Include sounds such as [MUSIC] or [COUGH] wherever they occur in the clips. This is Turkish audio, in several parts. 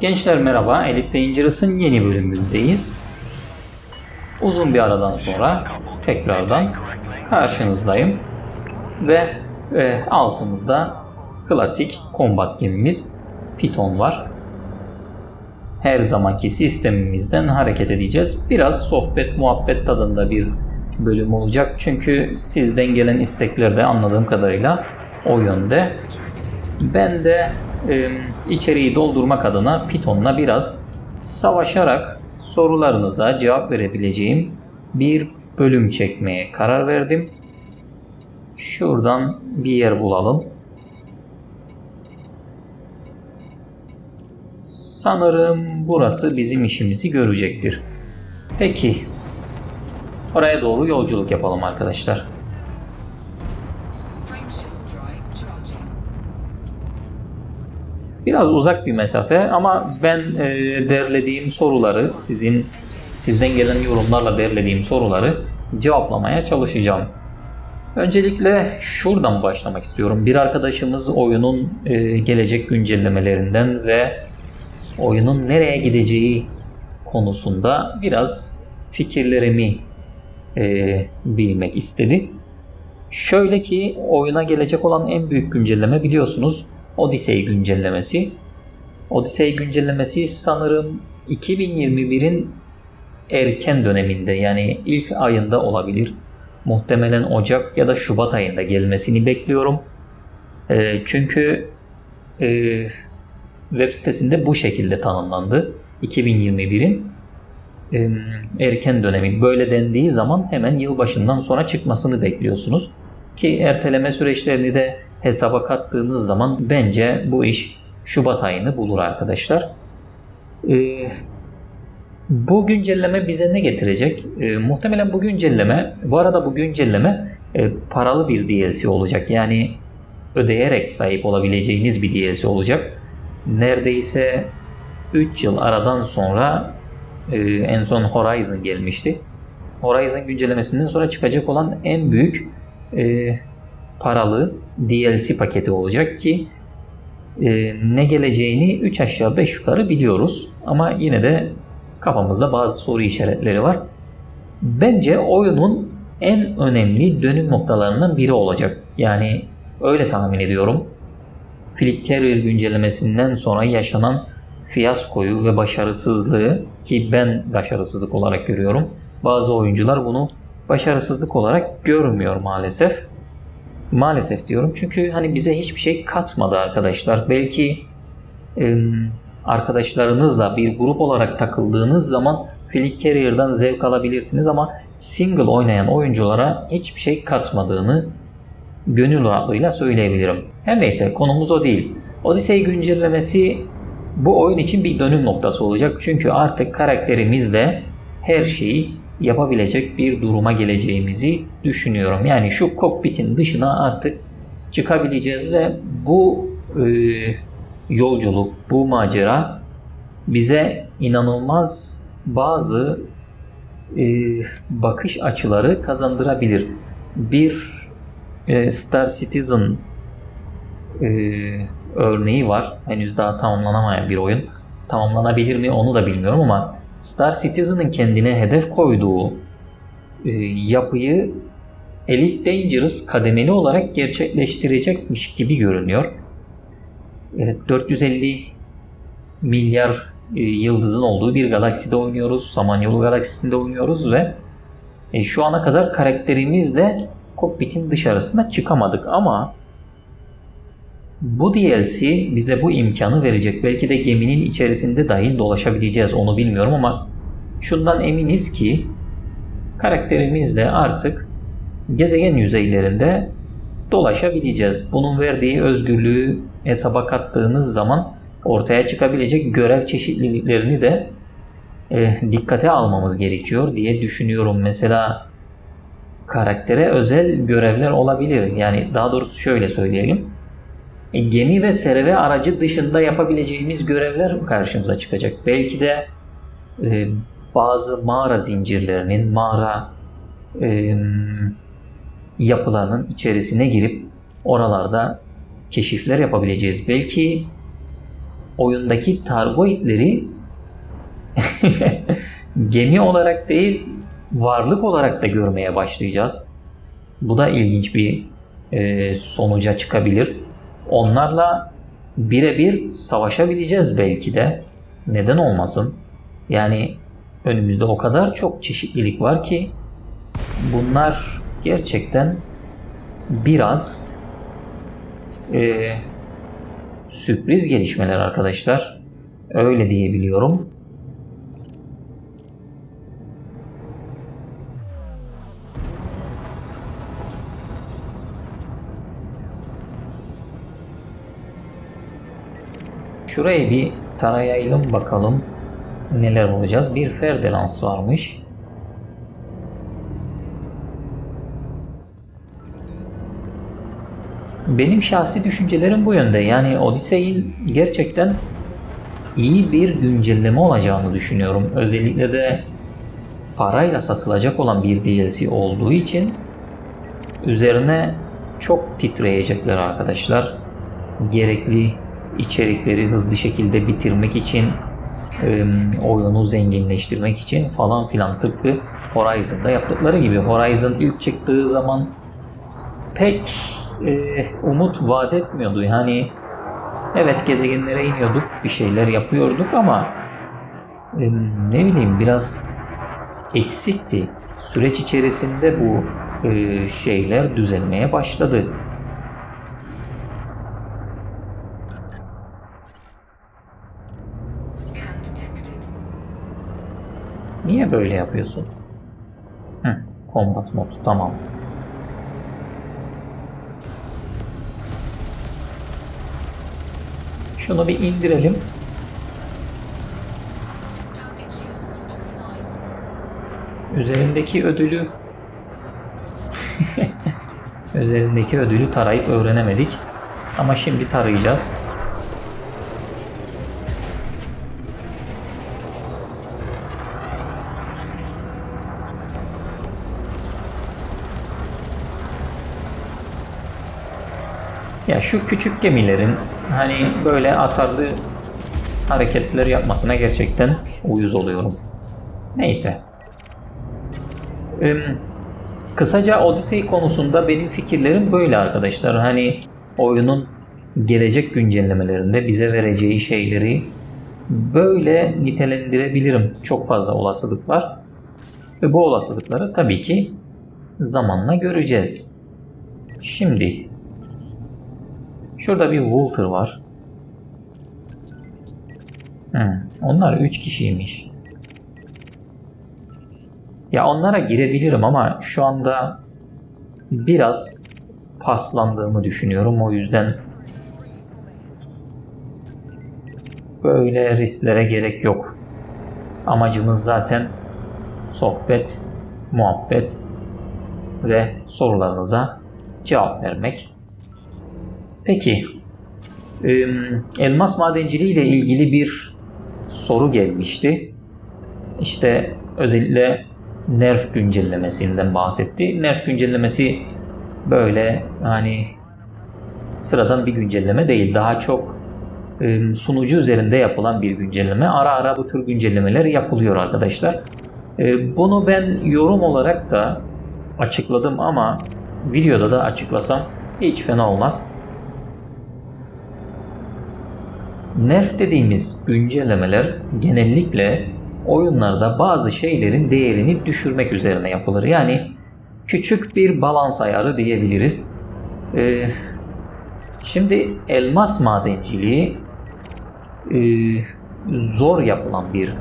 Gençler merhaba, Elite Dangerous'ın yeni bölümündeyiz. Uzun bir aradan sonra tekrardan karşınızdayım. Ve e, altımızda klasik combat gemimiz Python var. Her zamanki sistemimizden hareket edeceğiz. Biraz sohbet muhabbet tadında bir bölüm olacak. Çünkü sizden gelen istekler de anladığım kadarıyla o yönde. Ben de e, içeriği doldurmak adına Python'la biraz savaşarak sorularınıza cevap verebileceğim bir bölüm çekmeye karar verdim. Şuradan bir yer bulalım. Sanırım burası bizim işimizi görecektir. Peki. Oraya doğru yolculuk yapalım arkadaşlar. Biraz uzak bir mesafe ama ben e, derlediğim soruları sizin sizden gelen yorumlarla derlediğim soruları cevaplamaya çalışacağım. Öncelikle şuradan başlamak istiyorum. Bir arkadaşımız oyunun e, gelecek güncellemelerinden ve oyunun nereye gideceği konusunda biraz fikirlerimi e, bilmek istedi. Şöyle ki oyuna gelecek olan en büyük güncelleme biliyorsunuz Odyssey güncellemesi. Odyssey güncellemesi sanırım 2021'in erken döneminde yani ilk ayında olabilir. Muhtemelen Ocak ya da Şubat ayında gelmesini bekliyorum. Ee, çünkü e, web sitesinde bu şekilde tanımlandı. 2021'in e, erken dönemi. Böyle dendiği zaman hemen yılbaşından sonra çıkmasını bekliyorsunuz. Ki erteleme süreçlerini de hesaba kattığınız zaman bence bu iş Şubat ayını bulur arkadaşlar. Ee, bu güncelleme bize ne getirecek? Ee, muhtemelen bu güncelleme, bu arada bu güncelleme e, paralı bir DLC olacak. Yani ödeyerek sahip olabileceğiniz bir DLC olacak. Neredeyse 3 yıl aradan sonra e, en son Horizon gelmişti. Horizon güncellemesinden sonra çıkacak olan en büyük e, paralı DLC paketi olacak ki e, ne geleceğini 3 aşağı 5 yukarı biliyoruz. Ama yine de kafamızda bazı soru işaretleri var. Bence oyunun en önemli dönüm noktalarından biri olacak. Yani öyle tahmin ediyorum. Flick Carrier güncellemesinden sonra yaşanan fiyaskoyu ve başarısızlığı ki ben başarısızlık olarak görüyorum. Bazı oyuncular bunu başarısızlık olarak görmüyor maalesef. Maalesef diyorum çünkü hani bize hiçbir şey katmadı arkadaşlar. Belki arkadaşlarınızla bir grup olarak takıldığınız zaman Flick Carrier'dan zevk alabilirsiniz ama single oynayan oyunculara hiçbir şey katmadığını gönül rahatlığıyla söyleyebilirim. Her neyse konumuz o değil. Odyssey güncellemesi bu oyun için bir dönüm noktası olacak. Çünkü artık karakterimizle her şeyi yapabilecek bir duruma geleceğimizi düşünüyorum. Yani şu kokpitin dışına artık çıkabileceğiz ve bu e, yolculuk, bu macera bize inanılmaz bazı e, bakış açıları kazandırabilir. Bir e, Star Citizen e, örneği var. Henüz daha tamamlanamayan bir oyun. Tamamlanabilir mi onu da bilmiyorum ama Star Citizen'ın kendine hedef koyduğu e, yapıyı Elite Dangerous kademeli olarak gerçekleştirecekmiş gibi görünüyor. E, 450 milyar e, yıldızın olduğu bir galakside oynuyoruz. Samanyolu galaksisinde oynuyoruz ve e, şu ana kadar karakterimizle kokpitin dışarısına çıkamadık ama bu DLC bize bu imkanı verecek. Belki de geminin içerisinde dahil dolaşabileceğiz onu bilmiyorum ama şundan eminiz ki karakterimizle artık gezegen yüzeylerinde dolaşabileceğiz. Bunun verdiği özgürlüğü hesaba kattığınız zaman ortaya çıkabilecek görev çeşitliliklerini de e, dikkate almamız gerekiyor diye düşünüyorum. Mesela karaktere özel görevler olabilir. Yani daha doğrusu şöyle söyleyelim. E, gemi ve serve aracı dışında yapabileceğimiz görevler karşımıza çıkacak. Belki de e, bazı mağara zincirlerinin, mağara e, yapılarının içerisine girip oralarda keşifler yapabileceğiz. Belki oyundaki Targoidleri [LAUGHS] gemi olarak değil varlık olarak da görmeye başlayacağız. Bu da ilginç bir e, sonuca çıkabilir. Onlarla birebir savaşabileceğiz belki de. Neden olmasın? Yani önümüzde o kadar çok çeşitlilik var ki bunlar gerçekten biraz e, sürpriz gelişmeler arkadaşlar. Öyle diyebiliyorum. Şuraya bir tarayalım bakalım neler bulacağız. Bir Ferdelans varmış. Benim şahsi düşüncelerim bu yönde. Yani Odyssey'in gerçekten iyi bir güncelleme olacağını düşünüyorum. Özellikle de parayla satılacak olan bir DLC olduğu için üzerine çok titreyecekler arkadaşlar. Gerekli içerikleri hızlı şekilde bitirmek için, oyunu zenginleştirmek için falan filan tıpkı Horizon'da yaptıkları gibi. Horizon ilk çıktığı zaman pek e, umut vaat etmiyordu. Yani evet gezegenlere iniyorduk, bir şeyler yapıyorduk ama e, ne bileyim biraz eksikti. Süreç içerisinde bu e, şeyler düzelmeye başladı. Niye böyle yapıyorsun? Hı, combat mod tamam. Şunu bir indirelim. Üzerindeki ödülü [LAUGHS] üzerindeki ödülü tarayıp öğrenemedik. Ama şimdi tarayacağız. Ya şu küçük gemilerin hani böyle atarlı hareketler yapmasına gerçekten uyuz oluyorum. Neyse. Em, kısaca Odyssey konusunda benim fikirlerim böyle arkadaşlar. Hani oyunun gelecek güncellemelerinde bize vereceği şeyleri böyle nitelendirebilirim. Çok fazla olasılık var. Ve bu olasılıkları tabii ki zamanla göreceğiz. Şimdi şurada bir Walter var. Hmm, onlar 3 kişiymiş. Ya onlara girebilirim ama şu anda biraz paslandığımı düşünüyorum. O yüzden böyle risklere gerek yok. Amacımız zaten sohbet, muhabbet ve sorularınıza cevap vermek. Peki, elmas madenciliği ile ilgili bir soru gelmişti. İşte özellikle nerf güncellemesinden bahsetti. Nerf güncellemesi böyle hani sıradan bir güncelleme değil. Daha çok sunucu üzerinde yapılan bir güncelleme. Ara ara bu tür güncellemeler yapılıyor arkadaşlar. E, Bunu ben yorum olarak da açıkladım ama videoda da açıklasam hiç fena olmaz. Nerf dediğimiz güncellemeler genellikle oyunlarda bazı şeylerin değerini düşürmek üzerine yapılır. Yani küçük bir balans ayarı diyebiliriz. Ee, şimdi elmas madenciliği e, zor yapılan bir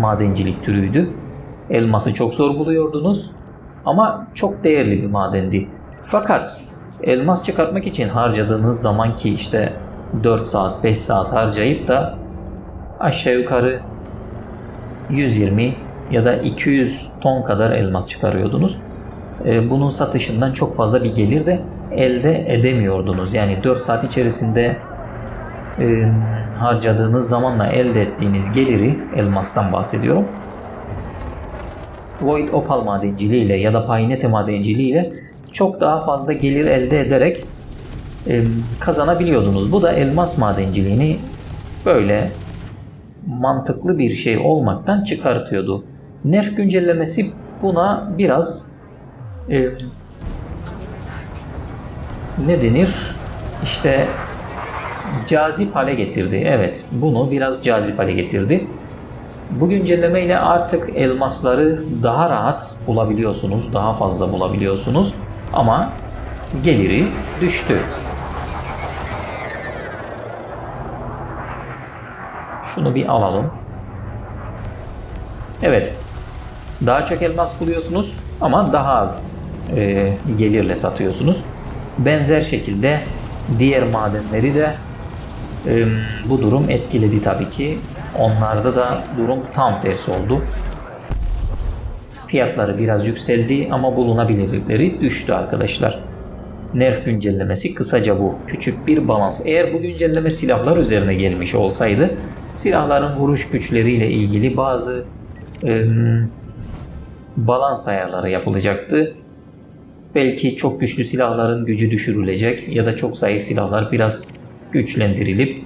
madencilik türüydü. Elması çok zor buluyordunuz ama çok değerli bir madendi. Fakat elmas çıkartmak için harcadığınız zaman ki işte 4 saat 5 saat harcayıp da aşağı yukarı 120 ya da 200 ton kadar elmas çıkarıyordunuz. Ee, Bunun satışından çok fazla bir gelir de elde edemiyordunuz. Yani 4 saat içerisinde e, harcadığınız zamanla elde ettiğiniz geliri elmastan bahsediyorum. Void Opal madenciliği ile ya da Painete madenciliği ile çok daha fazla gelir elde ederek kazanabiliyordunuz. Bu da elmas madenciliğini böyle mantıklı bir şey olmaktan çıkartıyordu. Nerf güncellemesi buna biraz e, ne denir? İşte cazip hale getirdi. Evet, bunu biraz cazip hale getirdi. Bu güncelleme ile artık elmasları daha rahat bulabiliyorsunuz, daha fazla bulabiliyorsunuz. Ama geliri düştü. Şunu bir alalım. Evet, daha çok elmas buluyorsunuz ama daha az e, gelirle satıyorsunuz. Benzer şekilde diğer madenleri de e, bu durum etkiledi tabii ki. Onlarda da durum tam tersi oldu. Fiyatları biraz yükseldi ama bulunabilirlikleri düştü arkadaşlar. Nerf güncellemesi kısaca bu. Küçük bir balans. Eğer bu güncelleme silahlar üzerine gelmiş olsaydı silahların vuruş güçleriyle ilgili bazı e, balans ayarları yapılacaktı. Belki çok güçlü silahların gücü düşürülecek ya da çok zayıf silahlar biraz güçlendirilip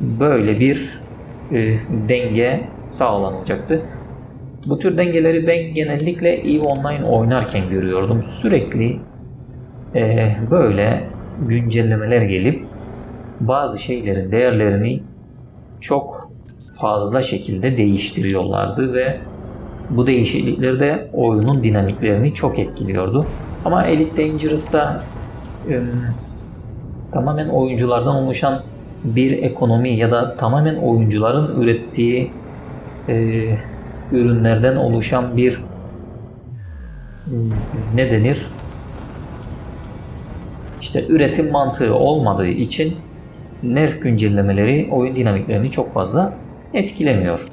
böyle bir e, denge sağlanacaktı. Bu tür dengeleri ben genellikle EVE Online oynarken görüyordum. Sürekli e, böyle güncellemeler gelip bazı şeylerin değerlerini çok fazla şekilde değiştiriyorlardı ve bu değişiklikler de oyunun dinamiklerini çok etkiliyordu. Ama Elite Dangerous'ta em, tamamen oyunculardan oluşan bir ekonomi ya da tamamen oyuncuların ürettiği e, ürünlerden oluşan bir ne denir? İşte üretim mantığı olmadığı için nerf güncellemeleri oyun dinamiklerini çok fazla etkilemiyor.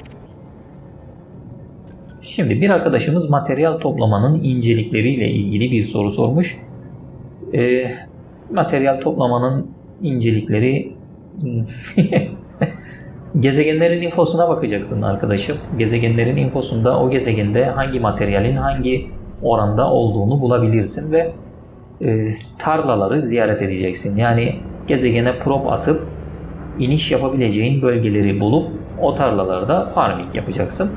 Şimdi bir arkadaşımız materyal toplamanın incelikleriyle ilgili bir soru sormuş. Ee, materyal toplamanın incelikleri [LAUGHS] gezegenlerin infosuna bakacaksın arkadaşım. Gezegenlerin infosunda o gezegende hangi materyalin hangi oranda olduğunu bulabilirsin ve e, tarlaları ziyaret edeceksin. Yani gezegene prop atıp iniş yapabileceğin bölgeleri bulup o tarlalarda farming yapacaksın.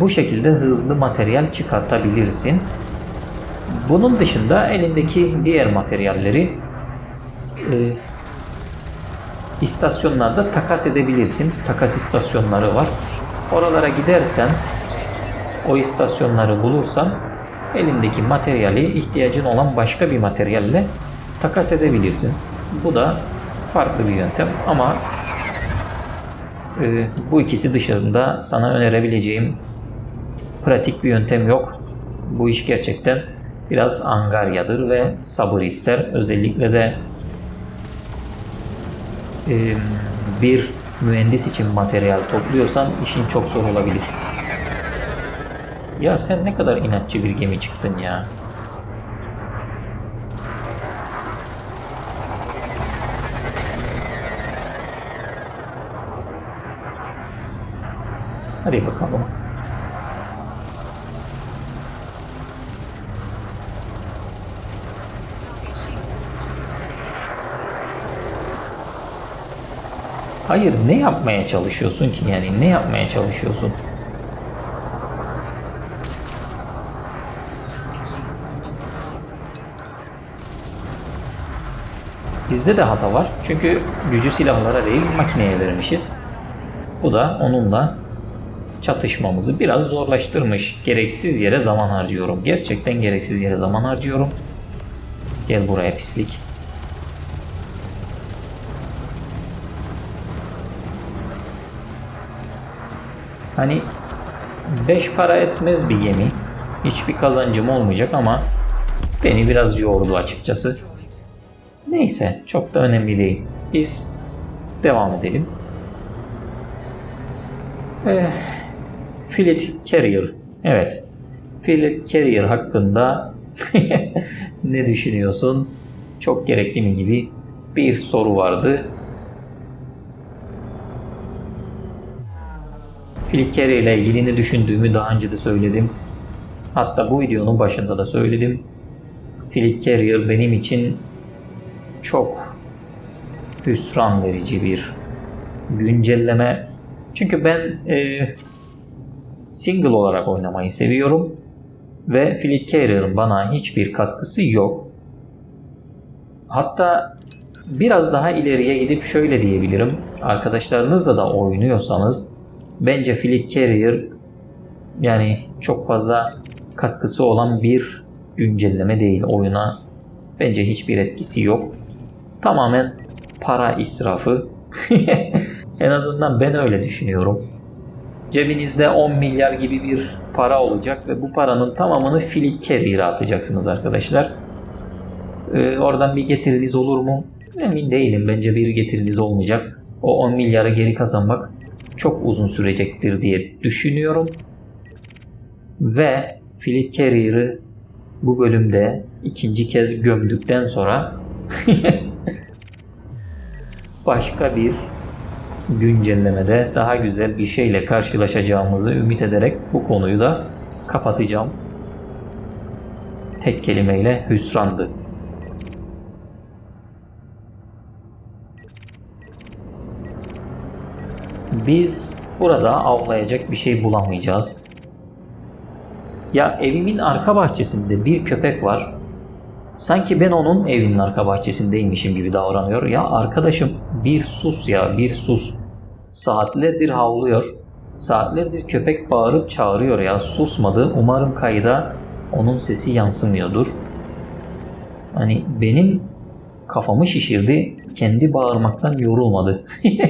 Bu şekilde hızlı materyal çıkartabilirsin. Bunun dışında elindeki diğer materyalleri e, istasyonlarda takas edebilirsin. Takas istasyonları var. Oralara gidersen o istasyonları bulursan elindeki materyali ihtiyacın olan başka bir materyalle takas edebilirsin. Bu da farklı bir yöntem ama e, bu ikisi dışında sana önerebileceğim pratik bir yöntem yok. Bu iş gerçekten biraz angaryadır ve sabır ister. Özellikle de e, bir mühendis için materyal topluyorsan işin çok zor olabilir. Ya sen ne kadar inatçı bir gemi çıktın ya. Hadi bakalım. Hayır ne yapmaya çalışıyorsun ki yani ne yapmaya çalışıyorsun? Bizde de hata var. Çünkü gücü silahlara değil makineye vermişiz. Bu da onunla çatışmamızı biraz zorlaştırmış. Gereksiz yere zaman harcıyorum. Gerçekten gereksiz yere zaman harcıyorum. Gel buraya pislik. Hani 5 para etmez bir gemi. Hiçbir kazancım olmayacak ama beni biraz yordu açıkçası. Neyse çok da önemli değil. Biz devam edelim. Eh, Philip Carrier. Evet. Philip Carrier hakkında [LAUGHS] ne düşünüyorsun? Çok gerekli mi gibi bir soru vardı. Philip Carrier ile ilgili ne düşündüğümü daha önce de söyledim. Hatta bu videonun başında da söyledim. Philip Carrier benim için çok hüsran verici bir güncelleme. Çünkü ben e, single olarak oynamayı seviyorum ve Fleet Carrier'ın bana hiçbir katkısı yok. Hatta biraz daha ileriye gidip şöyle diyebilirim. Arkadaşlarınızla da oynuyorsanız bence Fleet Carrier yani çok fazla katkısı olan bir güncelleme değil oyuna. Bence hiçbir etkisi yok. Tamamen para israfı. [LAUGHS] en azından ben öyle düşünüyorum. Cebinizde 10 milyar gibi bir para olacak ve bu paranın tamamını Fleet Carrier'a atacaksınız arkadaşlar. Ee, oradan bir getiriniz olur mu? Emin değilim. Bence bir getiriniz olmayacak. O 10 milyarı geri kazanmak çok uzun sürecektir diye düşünüyorum. Ve Fleet Carrier'ı bu bölümde ikinci kez gömdükten sonra [LAUGHS] başka bir güncellemede daha güzel bir şeyle karşılaşacağımızı ümit ederek bu konuyu da kapatacağım. Tek kelimeyle hüsrandı. Biz burada avlayacak bir şey bulamayacağız. Ya evimin arka bahçesinde bir köpek var. Sanki ben onun evinin arka bahçesindeymişim gibi davranıyor. Ya arkadaşım bir sus ya bir sus. Saatlerdir havlıyor. Saatlerdir köpek bağırıp çağırıyor ya susmadı. Umarım kayda onun sesi yansımıyordur. Hani benim kafamı şişirdi. Kendi bağırmaktan yorulmadı. [LAUGHS]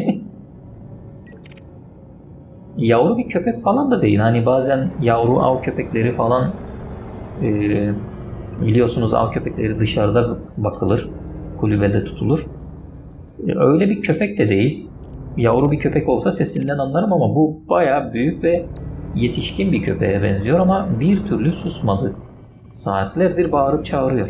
yavru bir köpek falan da değil. Hani bazen yavru av köpekleri falan e, biliyorsunuz av köpekleri dışarıda bakılır. Kulübede tutulur. E, öyle bir köpek de değil. Yavru bir köpek olsa sesinden anlarım ama bu baya büyük ve yetişkin bir köpeğe benziyor ama bir türlü susmadı. Saatlerdir bağırıp çağırıyor.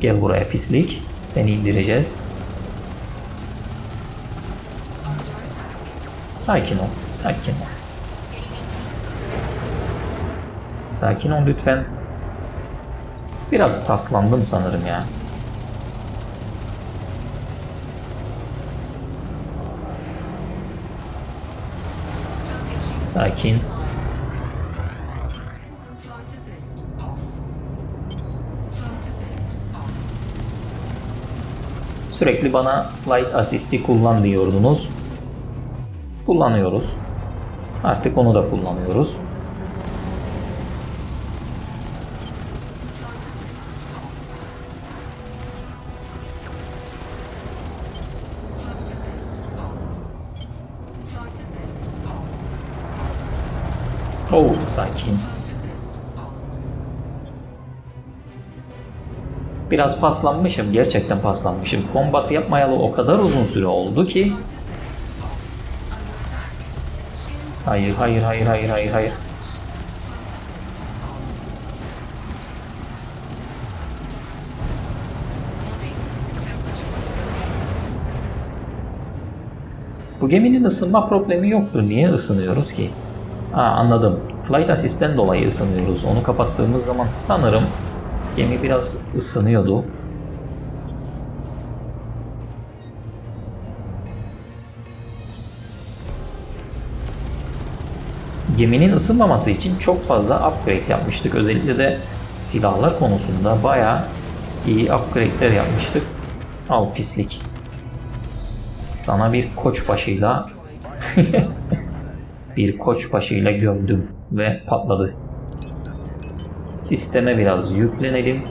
Gel buraya pislik. Seni indireceğiz. Sakin ol. Sakin ol. Sakin ol lütfen. Biraz paslandım sanırım ya. Sakin. Sürekli bana flight assist'i kullan diyordunuz. Kullanıyoruz. Artık onu da kullanıyoruz. Biraz paslanmışım. Gerçekten paslanmışım. Kombatı yapmayalı o kadar uzun süre oldu ki. Hayır, hayır, hayır, hayır, hayır, hayır. Bu geminin ısınma problemi yoktur. Niye ısınıyoruz ki? Aa, anladım. Flight Assist'ten dolayı ısınıyoruz. Onu kapattığımız zaman sanırım gemi biraz ısınıyordu. Geminin ısınmaması için çok fazla upgrade yapmıştık. Özellikle de silahlar konusunda bayağı iyi upgrade'ler yapmıştık. Al pislik. Sana bir koç başıyla Destroyed. [LAUGHS] bir koç başıyla gömdüm ve patladı. Sisteme biraz yüklenelim.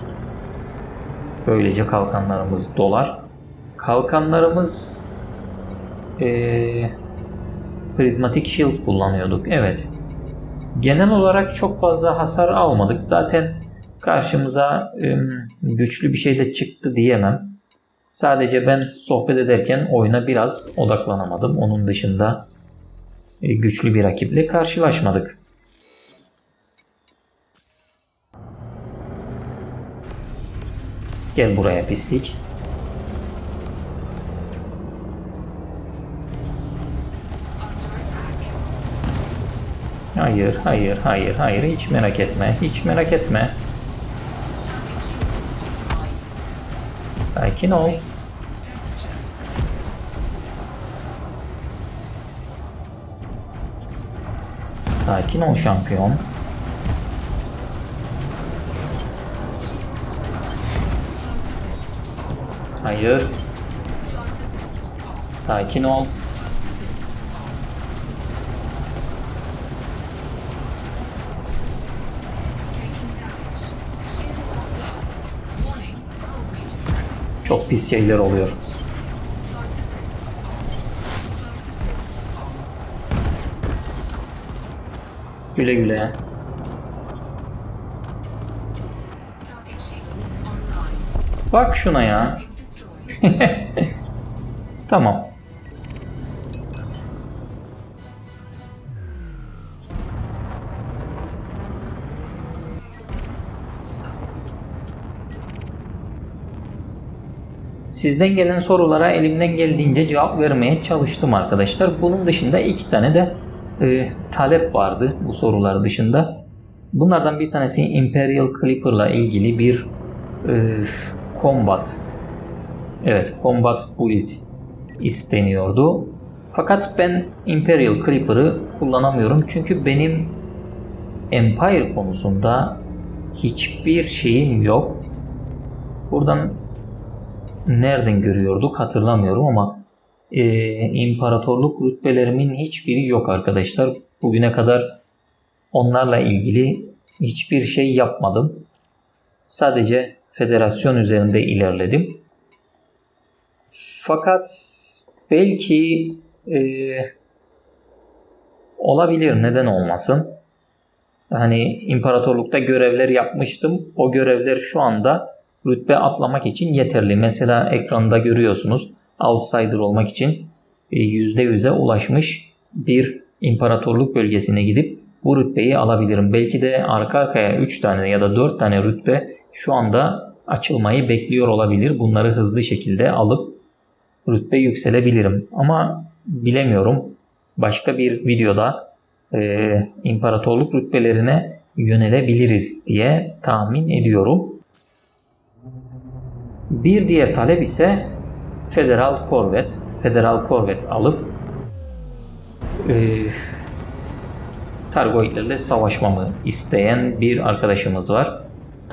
Böylece kalkanlarımız dolar. Kalkanlarımız eee prizmatik shield kullanıyorduk. Evet. Genel olarak çok fazla hasar almadık. Zaten karşımıza em, güçlü bir şey de çıktı diyemem. Sadece ben sohbet ederken oyuna biraz odaklanamadım. Onun dışında e, güçlü bir rakiple karşılaşmadık. Gel buraya pislik. Hayır, hayır, hayır, hayır. Hiç merak etme, hiç merak etme. Sakin ol. Sakin ol şampiyon. Hull breach track. Çok pis şeyler oluyor. Güle güle. Bak şuna ya. [LAUGHS] Tamam. Sizden gelen sorulara elimden geldiğince cevap vermeye çalıştım arkadaşlar. Bunun dışında iki tane de e, talep vardı bu sorular dışında. Bunlardan bir tanesi Imperial Clipper'la ilgili bir e, combat Evet, Combat Build isteniyordu. Fakat ben Imperial Clipper'ı kullanamıyorum çünkü benim Empire konusunda hiçbir şeyim yok. Buradan nereden görüyorduk hatırlamıyorum ama e, imparatorluk rütbelerimin hiçbiri yok arkadaşlar. Bugüne kadar onlarla ilgili hiçbir şey yapmadım. Sadece federasyon üzerinde ilerledim. Fakat belki e, olabilir neden olmasın. Hani imparatorlukta görevler yapmıştım. O görevler şu anda rütbe atlamak için yeterli. Mesela ekranda görüyorsunuz outsider olmak için e, %100'e ulaşmış bir imparatorluk bölgesine gidip bu rütbeyi alabilirim. Belki de arka arkaya 3 tane ya da 4 tane rütbe şu anda açılmayı bekliyor olabilir. Bunları hızlı şekilde alıp rütbe yükselebilirim. Ama bilemiyorum. Başka bir videoda e, imparatorluk rütbelerine yönelebiliriz diye tahmin ediyorum. Bir diğer talep ise federal korvet. Federal korvet alıp e, Targoidlerle savaşmamı isteyen bir arkadaşımız var.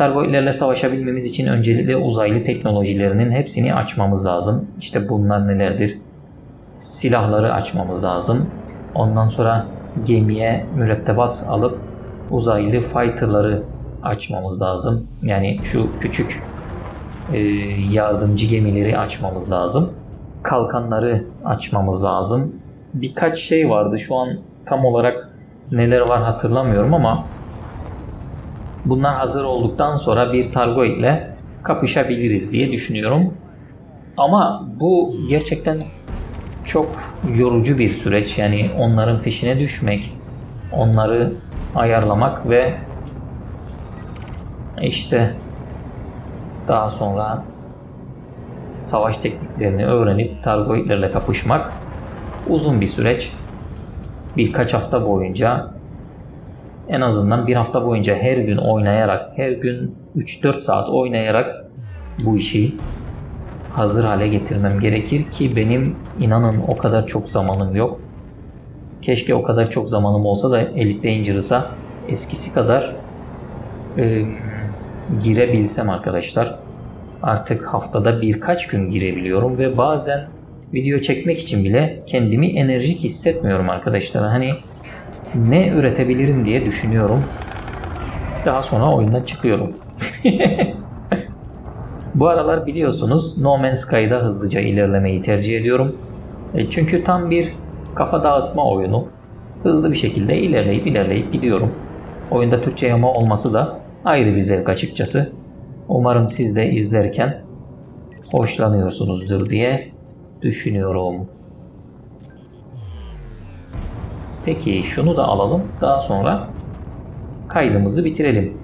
Targoidlerle savaşabilmemiz için öncelikle uzaylı teknolojilerinin hepsini açmamız lazım. İşte bunlar nelerdir? Silahları açmamız lazım. Ondan sonra gemiye mürettebat alıp uzaylı fighterları açmamız lazım. Yani şu küçük e, yardımcı gemileri açmamız lazım. Kalkanları açmamız lazım. Birkaç şey vardı. Şu an tam olarak neler var hatırlamıyorum ama bunlar hazır olduktan sonra bir Targoid ile kapışabiliriz diye düşünüyorum. Ama bu gerçekten çok yorucu bir süreç. Yani onların peşine düşmek, onları ayarlamak ve işte daha sonra savaş tekniklerini öğrenip Targoidlerle kapışmak uzun bir süreç. Birkaç hafta boyunca en azından bir hafta boyunca her gün oynayarak, her gün 3-4 saat oynayarak bu işi hazır hale getirmem gerekir ki benim inanın o kadar çok zamanım yok. Keşke o kadar çok zamanım olsa da Elite Dangerous'a eskisi kadar e, girebilsem arkadaşlar. Artık haftada birkaç gün girebiliyorum ve bazen video çekmek için bile kendimi enerjik hissetmiyorum arkadaşlar. Hani ne üretebilirim diye düşünüyorum. Daha sonra oyundan çıkıyorum. [LAUGHS] Bu aralar biliyorsunuz No Man's Sky'da hızlıca ilerlemeyi tercih ediyorum. E, Çünkü tam bir kafa dağıtma oyunu. Hızlı bir şekilde ilerleyip ilerleyip gidiyorum. Oyunda Türkçe yama olması da ayrı bir zevk açıkçası. Umarım siz de izlerken hoşlanıyorsunuzdur diye düşünüyorum. Peki şunu da alalım. Daha sonra kaydımızı bitirelim.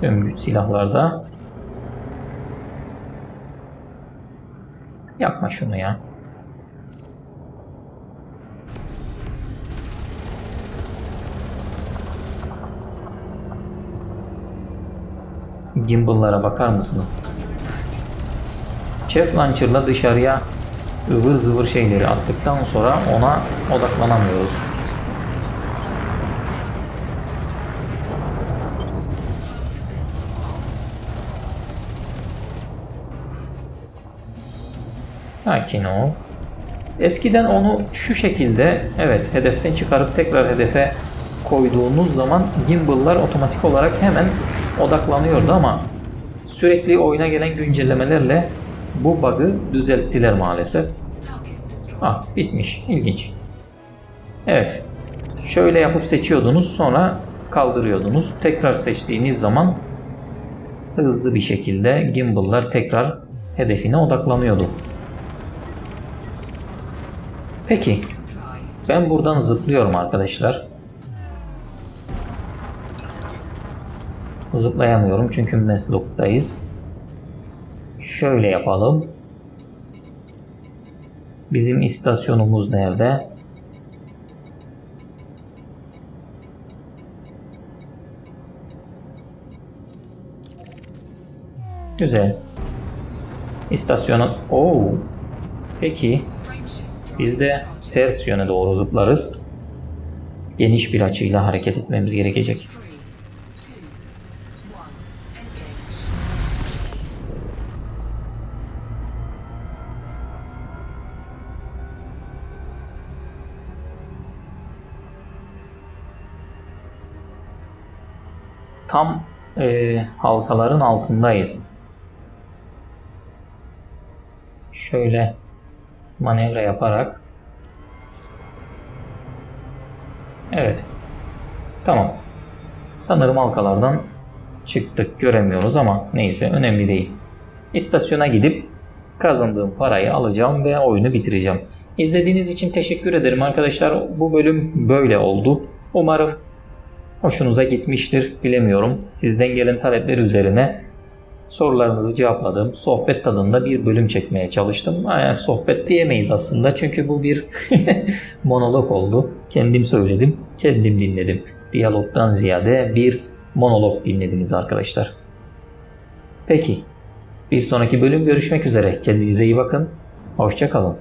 Tüm güç silahlarda. Yapma şunu ya. Gimbal'lara bakar mısınız? Chef Launcher'la dışarıya ıvır zıvır şeyleri attıktan sonra ona odaklanamıyoruz. Sakin ol. Eskiden onu şu şekilde evet hedeften çıkarıp tekrar hedefe koyduğunuz zaman gimbal'lar otomatik olarak hemen odaklanıyordu ama sürekli oyuna gelen güncellemelerle bu bug'ı düzelttiler maalesef. Ah bitmiş. İlginç. Evet. Şöyle yapıp seçiyordunuz sonra kaldırıyordunuz. Tekrar seçtiğiniz zaman hızlı bir şekilde gimbal'lar tekrar hedefine odaklanıyordu. Peki. Ben buradan zıplıyorum arkadaşlar. Zıplayamıyorum çünkü mesluktayız. Şöyle yapalım. Bizim istasyonumuz nerede? Güzel. İstasyonu... Oo. Peki. Biz de ters yöne doğru zıplarız. Geniş bir açıyla hareket etmemiz gerekecek. Tam e, halkaların altındayız. Şöyle manevra yaparak Evet. Tamam. Sanırım halkalardan çıktık. Göremiyoruz ama neyse önemli değil. İstasyona gidip kazandığım parayı alacağım ve oyunu bitireceğim. İzlediğiniz için teşekkür ederim arkadaşlar. Bu bölüm böyle oldu. Umarım hoşunuza gitmiştir. Bilemiyorum. Sizden gelen talepler üzerine sorularınızı cevapladığım sohbet tadında bir bölüm çekmeye çalıştım. Yani sohbet diyemeyiz aslında çünkü bu bir [LAUGHS] monolog oldu. Kendim söyledim, kendim dinledim. Diyalogdan ziyade bir monolog dinlediniz arkadaşlar. Peki, bir sonraki bölüm görüşmek üzere. Kendinize iyi bakın. Hoşçakalın.